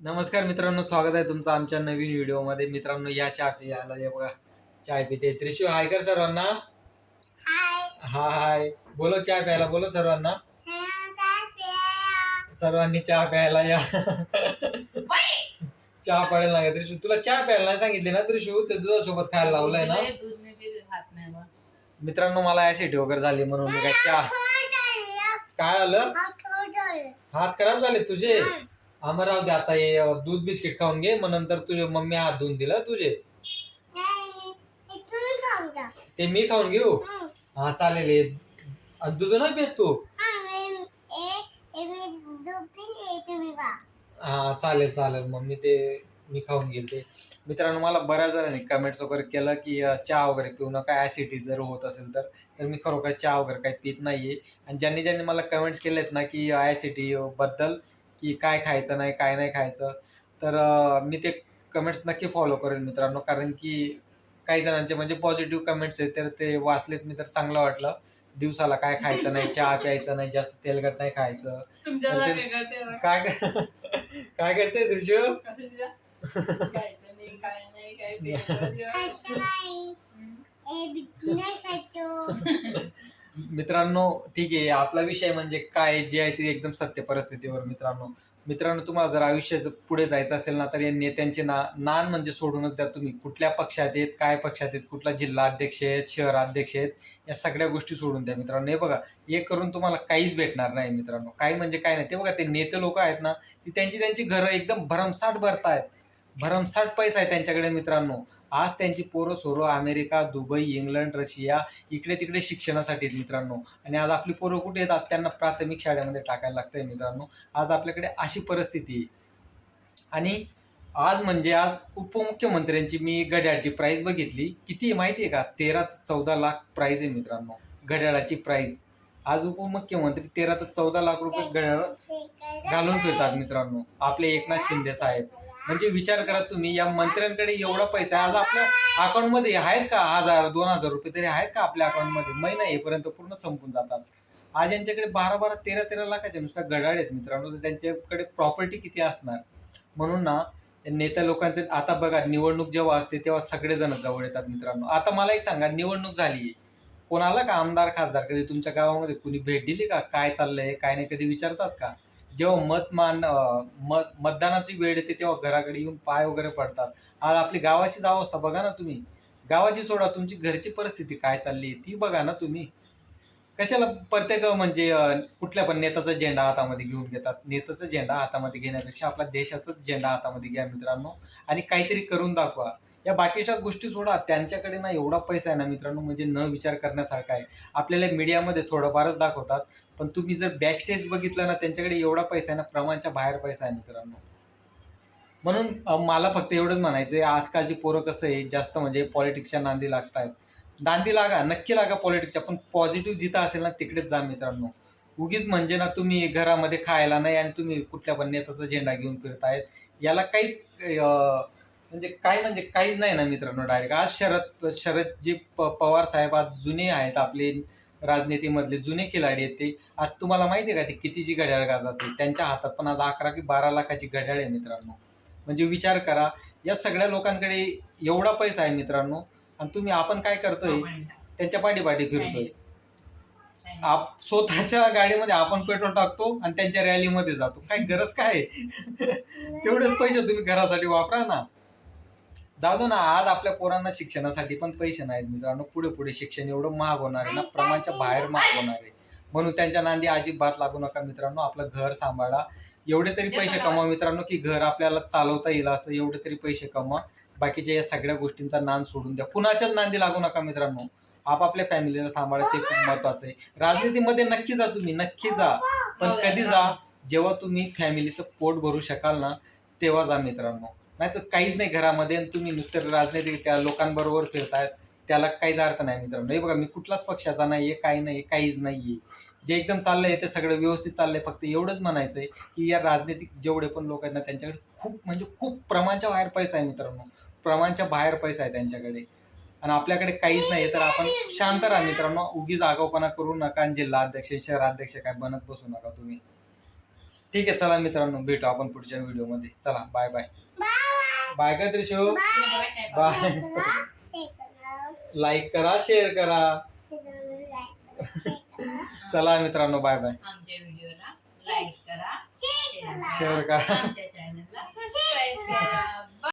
नमस्कार मित्रांनो स्वागत आहे तुमचं आमच्या नवीन व्हिडिओमध्ये. मित्रांनो या चहा पियाला हे बघा चाय पिते. त्रिशू हाय कर सर्वांना. हाय हा हाय बोलो चहा प्यायला बोलो सर्वांना. सर्वांनी चहा प्यायला या. चहा पाडायला लागा त्रिशू. तुला चहा प्यायला नाही सांगितले ना त्रिशू? ते दुधासोबत खायला लावलंय ना. मित्रांनो मला ऍसिड वगैरे झाली म्हणून मी काय चहा काय आलं? हात खराब झाले तुझे? आम्हा राहू दे आता हे दूध बिस्किट खाऊन घे मग नंतर तुझे मम्मी हात धुवून दिला तुझे. ते मी खाऊन घेऊ? हा चालेल हे. आणि दूध नाही पेत तू? हा चालेल चालेल मग मी ते मी खाऊन घेईल ते. मित्रांनो मला बऱ्याच जणांनी कमेंट्स वगैरे केलं की अं, चहा वगैरे पिऊ नका ऍसिडी जर होत असेल तर. तर मी खरोखर चहा वगैरे काही पित नाहीये. आणि ज्यांनी ज्यांनी मला कमेंट्स केलेत ना की ऍसिडी बद्दल की काय खायचं नाही काय नाही खायचं. तर मी ते कमेंट्स नक्की फॉलो करेन मित्रांनो कारण की काही जणांचे म्हणजे पॉझिटिव्ह कमेंट्स आहेत तर ते वाचलेत मी तर चांगलं वाटलं. दिवसाला काय खायचं नाही चहा प्यायचं नाही जास्त तेलकट नाही खायचं. काय काय करते दृश्य काय नाही, काय प्यायचं नाही. मित्रांनो ठीक आहे आपला विषय म्हणजे काय? जे आहे ते एकदम सत्य परिस्थितीवर मित्रांनो. मित्रांनो तुम्हाला जर आयुष्याचं पुढे जायचं असेल ना तर या नेत्यांचे ना नान म्हणजे सोडूनच द्या तुम्ही. कुठल्या पक्षात आहेत काय पक्षात आहेत कुठला जिल्हा अध्यक्ष आहेत शहर अध्यक्ष आहेत या सगळ्या गोष्टी सोडून द्या मित्रांनो. हे बघा हे करून तुम्हाला काहीच भेटणार नाही मित्रांनो. काही म्हणजे काय नाही. ते बघा ते नेते लोक आहेत ना ती त्यांची त्यांची घरं एकदम भरमसाठ भरतायत. भरमसाठ पैसा आहे त्यांच्याकडे मित्रांनो. आज त्यांची पोरं सोरं अमेरिका दुबई इंग्लंड रशिया इकडे तिकडे शिक्षणासाठी आहेत मित्रांनो. आणि आज आपली पोरं कुठे येतात त्यांना प्राथमिक शाळेमध्ये टाकायला लागतंय मित्रांनो. आज आपल्याकडे अशी परिस्थिती आहे. आणि आज म्हणजे आज उपमुख्यमंत्र्यांची मी घड्याळची प्राईज बघितली. किती माहिती आहे का? तेरा ते चौदा लाख प्राईज आहे मित्रांनो. घड्याळाची प्राईज आज उपमुख्यमंत्री तेरा ते चौदा लाख रुपये घड्याळ घालून फिरतात मित्रांनो. आपले एकनाथ शिंदे साहेब. म्हणजे विचार करा तुम्ही या मंत्र्यांकडे एवढा पैसा आज आपल्या अकाउंटमध्ये आहेत का? हजार दोन हजार रुपये तरी आहेत का आपल्या अकाउंटमध्ये महिना येईपर्यंत पूर्ण संपून जातात. आज यांच्याकडे बारा बारा तेरा तेरा लाखाच्या नुसत्या घड्याळ आहेत मित्रांनो. तर त्यांच्याकडे प्रॉपर्टी किती असणार? म्हणून ना नेत्या लोकांचे आता बघा निवडणूक जेव्हा असते तेव्हा सगळेजण जवळ येतात मित्रांनो. आता मला एक सांगा निवडणूक झाली. कोणाला का आमदार खासदार कधी तुमच्या गावामध्ये कुणी भेट दिली का? काय चाललंय? काय नाही कधी विचारतात का? जेव्हा मत मान मत मतदानाची वेळ येते तेव्हा घराकडे येऊन पाय वगैरे पडतात. आज आपली गावाचीच अवस्था बघा ना तुम्ही. गावाची सोडा तुमची घरची परिस्थिती काय चालली आहे ती बघा ना तुम्ही. कशाला प्रत्येक म्हणजे कुठल्या पण नेत्याचा झेंडा हातामध्ये घेऊन घेतात. नेत्याचा झेंडा हातामध्ये घेण्यापेक्षा आपला देशाचाच झेंडा हातामध्ये घ्या मित्रांनो. आणि काहीतरी करून दाखवा. या बाकीच्या गोष्टी सोडा. त्यांच्याकडे ना एवढा पैसा आहे ना मित्रांनो म्हणजे न विचार करण्यासारखा आहे. आपल्याला मीडियामध्ये थोडंफारच दाखवतात पण तुम्ही जर बॅकस्टेज बघितलं ना त्यांच्याकडे एवढा पैसा आहे ना प्रमाणच्या बाहेर पैसा आहे मित्रांनो. म्हणून मला फक्त एवढंच म्हणायचं आहे आजकालची पोरं कसं आहे जास्त म्हणजे पॉलिटिक्सच्या नांदी लागतायत. नांदी लागा नक्की लागा पॉलिटिक्सच्या पण पॉझिटिव्ह जिथं असेल ना तिकडेच जा मित्रांनो. उगीच म्हणजे ना तुम्ही घरामध्ये खायला नाही आणि तुम्ही कुठल्या पण नेत्याचा झेंडा घेऊन फिरतायत. याला काहीच म्हणजे काय म्हणजे काहीच नाही ना मित्रांनो डायरेक्ट आज शरद शरदजी प पवार साहेब आज जुने आहेत आपले राजनीतीमधले जुने खिलाडी आहेत ते. आज तुम्हाला माहिती आहे का ते कितीची घड्याळ घालतात ते? त्यांच्या हातात पण आज अकरा की बारा लाखाची घड्याळ आहे मित्रांनो. म्हणजे विचार करा या सगळ्या लोकांकडे एवढा पैसा आहे मित्रांनो आणि तुम्ही आपण काय करतोय? त्यांच्या पाठीपाठी फिरतोय. आप स्वतःच्या गाडीमध्ये आपण पेट्रोल टाकतो आणि त्यांच्या रॅलीमध्ये जातो. काय गरज काय आहे? तेवढेच पैसे तुम्ही घरासाठी वापरा ना. जाऊ दे ना आज आपल्या पोरांना शिक्षणासाठी पण पैसे नाहीत मित्रांनो. पुढे पुढे शिक्षण एवढं महाग होणार आहे ना प्रमाणच्या बाहेर महाग होणार आहे. म्हणून त्यांच्या नांदी अजिबात लागू नका मित्रांनो आपलं घर सांभाळा. एवढे तरी पैसे कमवा मित्रांनो की घर आपल्याला चालवता येईल असं एवढे तरी पैसे कमवा. बाकीच्या या सगळ्या गोष्टींचा नांद सोडून द्या. कुणाच्याच नांदी लागू नका मित्रांनो. आपापल्या फॅमिलीला सांभाळा ते खूप महत्वाचं आहे. राजनीतीमध्ये नक्की जा तुम्ही नक्की जा. पण कधी जा जेव्हा तुम्ही फॅमिलीचं पोट भरू शकाल ना तेव्हा जा मित्रांनो. नाही तर काहीच नाही घरामध्ये आणि तुम्ही नुसते राजनैतिक त्या लोकांबरोबर फिरतायत त्याला काहीच अर्थ नाही मित्रांनो. हे बघा मी कुठलाच पक्षाचा नाहीये काही नाही काहीच नाहीये. जे एकदम चाललंय ते सगळं व्यवस्थित चाललंय. फक्त एवढंच म्हणायचंय की या राजनीतिक जेवढे पण लोक आहेत ना त्यांच्याकडे खूप म्हणजे खूप प्रमाणच्या बाहेर पैसा आहे मित्रांनो. प्रमाणच्या बाहेर पैसा आहे त्यांच्याकडे. आणि आपल्याकडे काहीच नाही तर आपण शांत राहा मित्रांनो. उगीच आगाऊपणा करू नका आणि जिल्हाध्यक्ष शहराध्यक्ष काय बनत बसू नका तुम्ही. ठीक आहे चला मित्रांनो भेटू आपण पुढच्या व्हिडिओमध्ये. चला बाय बाय बाय का त्रिशो? बाय. लाईक करा शेअर करा. चला मित्रांनो बाय बाय लाईक करा शेअर करा.